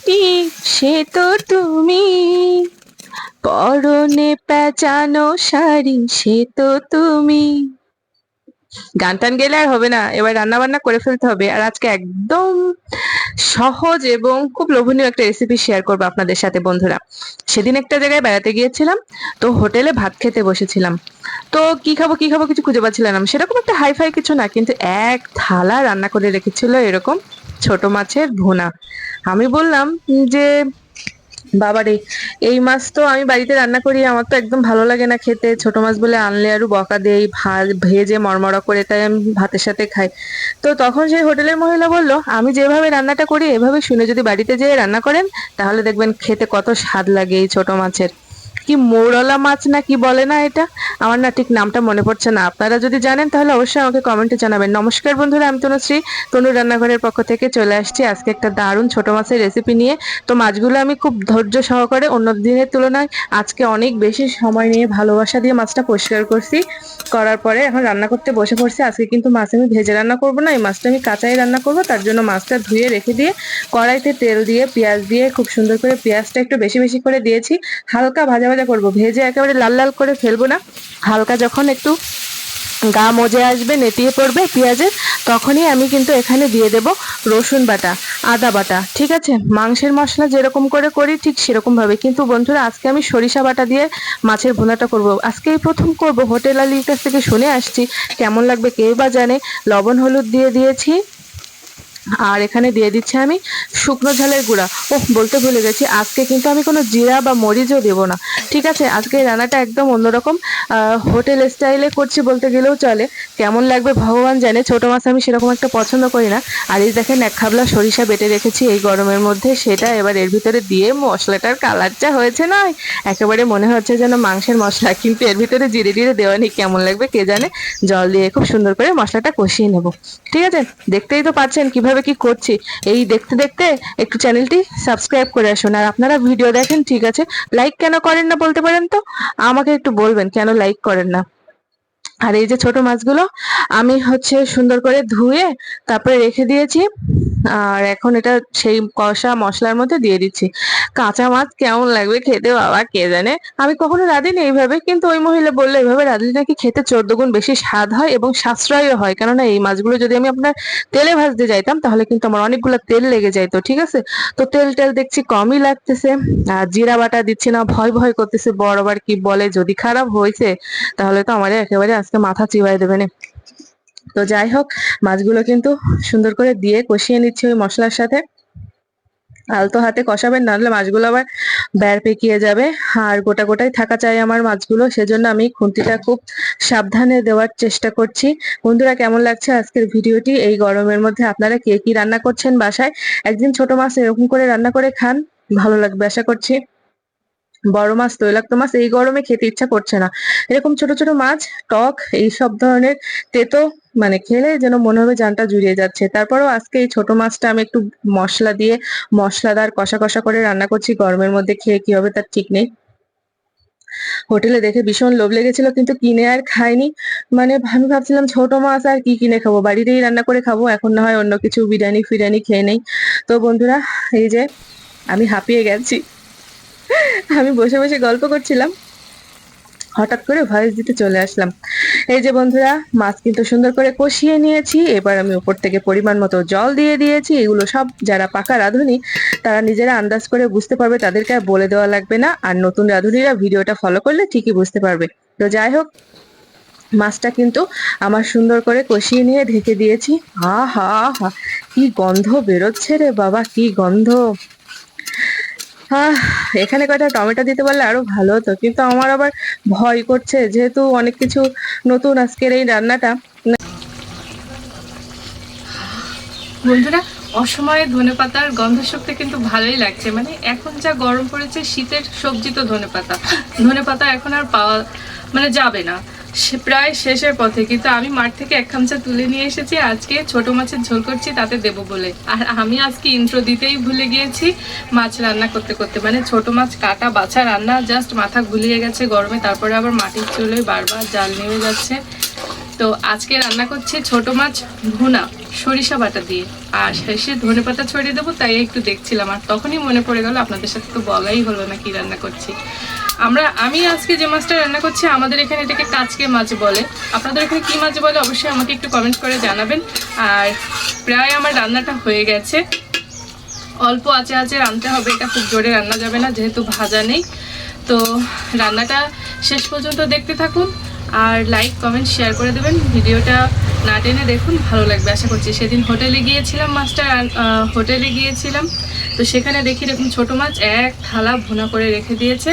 মাটি, সে তো তুমি। পরনে পেঁচানো শাড়ি, সে তো তুমি। গান টান গেলে আর হবে না, এবার রান্না বান্না করে ফেলতে হবে। আর আজকে একদম সহজ এবং খুব লোভনীয় একটা রেসিপি শেয়ার করব আপনাদের সাথে, বন্ধুরা। সেদিন একটা জায়গায় বেড়াতে গিয়েছিলাম, তো হোটেলে ভাত খেতে বসেছিলাম। তো কি খাব কি খাব কিছু খুঁজে পাচ্ছিলাম সেরকম একটা হাই ফাই কিছু না, কিন্তু এক থালা রান্না করে রেখেছিল এরকম। ছোট মাছের ভুনা। আমি বললাম যে, বাবারে, এই মাছ তো আমি বাড়িতে রান্না করি, আমার তো একদম ভালো লাগে না খেতে। ছোট মাছ বলে আনলে আরও বকা দেই, ভেজে মরমরা করে তাই আমি ভাতের সাথে খাই। তো তখন সেই হোটেলের মহিলা বলল, আমি যেভাবে রান্নাটা করি, এভাবে শুনে যদি বাড়িতে যেয়ে রান্না করেন, তাহলে দেখবেন খেতে কত স্বাদ লাগে এই ছোট মাছের। কি মৌরলা মাছ না কি বলে না এটা? আমার না ঠিক নামটা মনে পড়ছে না। আপনারা যদি জানেন তাহলে অবশ্যই আমাকে কমেন্টে জানাবেন। নমস্কার বন্ধুরা, আমি তনুশ্রী। তনু রান্নাঘরের পক্ষ থেকে চলে আসছি আজকে একটা দারুণ ছোট মাছের রেসিপি নিয়ে। তো মাছগুলো আমি খুব ধৈর্য সহকারে অন্য দিনের তুলনায় আজকে অনেক বেশি সময় নিয়ে ভালোবাসা দিয়ে মাছটা পরিষ্কার করছি। করার পরে এখন রান্না করতে বসে পড়ছি। আজকে কিন্তু মাছ আমি ভেজে রান্না করব না। এই মাছটা আমি কাঁচাই রান্না করব। তার জন্য মাছটা ধুয়ে রেখে দিয়ে কড়াইতে তেল দিয়ে, পেঁয়াজ দিয়ে খুব সুন্দর করে পেঁয়াজটা একটু বেশি বেশি করে দিয়েছি। হালকা ভাজা ভাজা করব। ভেজে একেবারে লাল লাল করে ফেলব না। হালকা যখন একটু গা মজে আসবে, নেতিয়ে পড়বে পেঁয়াজের, তখনই আমি কিন্তু এখানে দিয়ে দেব রসুন বাটা, আদা বাটা, ঠিক আছে? মাংসের মশলা যেরকম করে করি ঠিক সেরকম ভাবে কিন্তু বন্ধুরা, আজকে আমি সরিষা বাটা দিয়ে মাছের ভুনাটা করব। আজকে এই প্রথম করব। হোটেল আলির কাছ থেকে শুনে আসছি, কেমন লাগবে কেউ বা জানে। লবণ, হলুদ দিয়ে দিয়েছি। আর এখানে দিয়ে দিচ্ছি আমি শুকনো ঝালের গুঁড়া। ও বলতে ভুলে গেছি। আজকে কিন্তু আমি কোনো জিরা বা মরিচও দেবো না। ঠিক আছে, আজকে রান্নাটা একদম অন্যরকম। হোটেল স্টাইলে করছি বলতে গেলেও চলে। কেমন লাগবে ভগবান জানে। ছোট মাছ আমি সেরকম একটা পছন্দ করি না। আর এই দেখেন, এক খাবলা সরিষা বেটে রেখেছি এই গরমের মধ্যে। সেটা এবার এর ভিতরে দিয়ে মশলাটার কালারটা হয়েছে নয় একেবারে মনে হচ্ছে যেন মাংসের মশলা, কিন্তু এর ভিতরে জিরে জিরে দেওয়া নেই। কেমন লাগবে কে জানে? জল দিয়ে খুব সুন্দর করে মশলাটা কষিয়ে নেব। ঠিক আছে, দেখতেই তো পাচ্ছেন কীভাবে কি করছি? এই দেখতে দেখতে একটু চ্যানেলটি সাবস্ক্রাইব করে আসুন। আর আপনারা ভিডিও দেখেন, ঠিক আছে? লাইক কেন করেন না বলতে পারেন তো? আমাকে একটু বলবেন, কেন লাইক করেন না? আর এই যে ছোট মাছগুলো, আমি হচ্ছে সুন্দর করে ধুয়ে তারপরে রেখে দিয়েছি। আর এখন এটা সেই কষা মশলার মধ্যে দিয়ে দিচ্ছি। কাঁচা মাছ কেমন লাগবে খেতে বাবা, কে জানে? আমি কখনো রাঁধিনি এইভাবে, কিন্তু ওই মহিলা বলল এইভাবে রাঁধলে নাকি খেতে চোদ্দ গুণ বেশি স্বাদ হয় এবং সাশ্রয়ও হয়। কেননা এই মাছগুলো যদি আমি আপনার তেলে ভাজতে যাইতাম, তাহলে কিন্তু আমার অনেকগুলো তেল লেগে যাইতো, ঠিক আছে? তো তেল টেল দেখছি কমই লাগতেছে। আর জিরা বাটা দিচ্ছি না, ভয় ভয় করতেছে, বড় আবার কি বলে? যদি খারাপ হয়েছে তাহলে তো আমার একেবারে আজকে মাথা চিবাই দেবে না। তো যাই হোক, মাছগুলো কিন্তু সুন্দর করে দিয়ে কষিয়ে নিচ্ছি ওই মশলার সাথে। আলতো হাতে কষাবেন, নাহলে মাছগুলো আবার ব্যার পেকিয়ে যাবে। আর গোটা গোটাই থাকা চাই আমার মাছগুলো, সেজন্য আমি খুন্তিটা খুব সাবধানে দেওয়ার চেষ্টা করছি। বন্ধুরা, কেমন লাগছে আজকের ভিডিওটি? এই গরমের মধ্যে আপনারা কে কি রান্না করছেন বাসায়? একদিন ছোট মাছ এরকম করে রান্না করে খান, ভালো লাগবে আশা করছি। বড় মাছ, তৈলাক্ত মাছ, এই গরমে খেতে ইচ্ছা করছে না। এরকম ছোট ছোট মাছ, টক এই সব ধরনের তেতো মানে খেলে যেন মনে হবে জানটা জুড়িয়ে যাচ্ছে। তারপরেও আজকে এই ছোট মাছটা আমি একটু মশলা দিয়ে মশলাদার কষা কষা করে রান্না করছি। গরমের মধ্যে খেয়ে কি হবে তার ঠিক নেই। হোটেলে দেখে ভীষণ লোভ লেগেছিল, কিন্তু কিনে আর খাইনি। মানে আমি ভাবছিলাম ছোট মাছ আর কি কিনে খাব? বাড়িতেই রান্না করে খাব, এখন না হয় অন্য কিছু বিরিয়ানি ফিরিয়ানি খেয়ে নেই। তো বন্ধুরা, এই যে আমি হাঁপিয়ে গেছি। আমি বসে বসে গল্প করছিলাম। হঠাৎ করে ভয়েস দিতে চলে আসলাম। এই যে বন্ধুরা, মাছ কিন্তু সুন্দর করে কষিয়ে নিয়েছি, এবার আমি উপর থেকে পরিমাণ মতো জল দিয়ে দিয়েছি, এগুলো সব যারা পাকা রাঁধুনি, তারা নিজেরা আন্দাজ করে বুঝতে পারবে, তাদেরকে আর বলে দেওয়া লাগবে না, আর নতুন রাঁধুনিরা ভিডিওটা ফলো করলে ঠিকই বুঝতে পারবে। তো যাই হোক, মাছটা কিন্তু আমার সুন্দর করে কষিয়ে নিয়ে ঢেকে দিয়েছি। হা হা হা কি গন্ধ বেরোচ্ছে রে বাবা, কি গন্ধ! এখানে কয়টা টমেটো দিতে পারলে আরও ভালো হতো। কিন্তু আমার আবার ভয় করছে, যেহেতু অনেক কিছু নতুন আজকের এই রান্নাটা। বন্ধুরা, অসময়ে ধনে পাতার গন্ধ শুকতে কিন্তু ভালোই লাগছে। মানে এখন যা গরম পড়েছে, শীতের সবজি তো ধনে পাতা ধনে পাতা এখন আর পাওয়া মানে যাবে না। প্রায় শেষের পথে, কিন্তু আমি মাঠ থেকে এক খামচা তুলে নিয়ে এসেছি, আজকে ছোট মাছের ঝোল করছি, তাতে দেবো বলে। আর আমি আজকে ইন্ট্রো দিতেই ভুলে গিয়েছি মাছ রান্না করতে করতে। মানে ছোট মাছ কাটা বাছা রান্না জাস্ট মাথা গুলিয়ে গেছে গরমে, তারপরে আবার মাটির চুলোয় বারবার জাল নেমে যাচ্ছে। তো আজকে রান্না করছি ছোট মাছ ভুনা, সরিষা বাটা দিয়ে। আর শেষে ধনে পাতা ছড়িয়ে দেবো, তাই একটু দেখছিলাম, আর তখনই মনে পড়ে গেল আপনাদের সাথে তো বলাই হলো না কি রান্না করছি। আমরা, আমি আজকে যে মাছটা রান্না করছি, আমাদের এখানে এটাকে কাচকে মাছ বলে। আপনাদের এখানে কী মাছ বলে অবশ্যই আমাকে একটু কমেন্ট করে জানাবেন। আর প্রায় আমার রান্নাটা হয়ে গেছে। অল্প আঁচে আঁচে রানতে হবে, এটা খুব জোরে রান্না যাবে না, যেহেতু ভাজা নেই। তো রান্নাটা শেষ পর্যন্ত দেখতে থাকুন, আর লাইক কমেন্ট শেয়ার করে দেবেন। ভিডিওটা না টেনে দেখুন, ভালো লাগবে, আশা করছি। সেদিন হোটেলে গিয়েছিলাম, মাছটা হোটেলে গিয়েছিলাম। তো সেখানে দেখি এরকম ছোটো মাছ, এক থালা ভুনা করে রেখে দিয়েছে।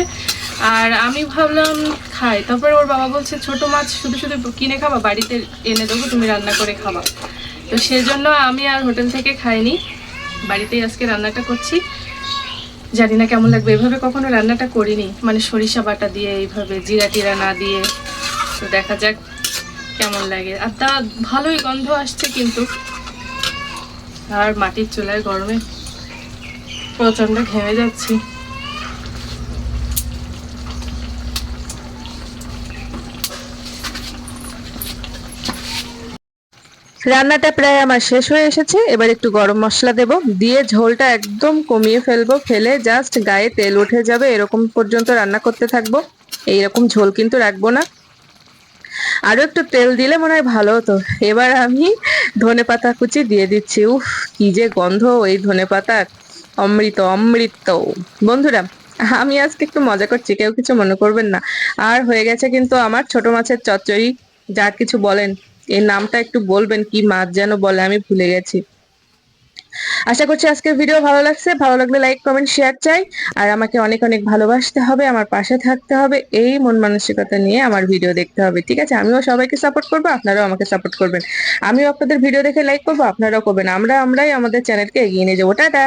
আর আমি ভাবলাম খাই। তারপরে ওর বাবা বলছে, ছোট মাছ শুধু শুধু কিনে খাবা, বাড়িতে এনে দেবো, তুমি রান্না করে খাবা। তো সেজন্য আমি আর হোটেল থেকে খাইনি। বাড়িতেই আজকে রান্নাটা করছি। জানি না কেমন লাগবে। এভাবে কখনো রান্নাটা করিনি। মানে সরিষা বাটা দিয়ে, এইভাবে জিরা টিরা না দিয়ে। তো দেখা যাক কেমন লাগে। আর তা ভালোই গন্ধ আসছে কিন্তু। আর মাটির চুলায় গরমে প্রচণ্ড ঘেমে যাচ্ছি। রান্নাটা প্রায় আমার শেষ হয়ে এসেছে। এবার একটু গরম মশলা দেব। দিয়ে ঝোলটা একদম কমিয়ে ফেলব। ফেলে জাস্ট গায়ে তেল উঠে যাবে। এরকম পর্যন্ত রান্না করতে থাকব। এইরকম ঝোল কিন্তু রাখব না। আরও একটু তেল দিলে মনে হয় ভালো হতো। এবার আমি ধনে পাতা কুচি দিয়ে দিচ্ছি। উফ, কি যে গন্ধ এই ধনে পাতার অমৃত অমৃত। বন্ধুরা, আমি আজকে একটু মজা করছি। কেউ কিছু মনে করবেন না। আর হয়ে গেছে কিন্তু আমার ছোট মাছের চচ্চড়ি। যা কিছু বলেন। এই নামটা একটু বলবেন, কি মাছ যেন বলে, আমি ভুলে গেছি। আশা করছি আজকের ভিডিও ভালো লাগছে। ভালো লাগলে লাইক কমেন্ট শেয়ার চাই। আর আমাকে অনেক অনেক ভালোবাসতে হবে, আমার পাশে থাকতে হবে। এই মন মানসিকতা নিয়ে আমার ভিডিও দেখতে হবে, ঠিক আছে? আমিও সবাইকে সাপোর্ট করব, আপনারাও আমাকে সাপোর্ট করবেন। আমিও আপনাদের ভিডিও দেখে লাইক করব, আপনারাও করবেন। আমরা আমরাই আমাদের চ্যানেলকে এগিয়ে নিয়ে যাব। টাটা!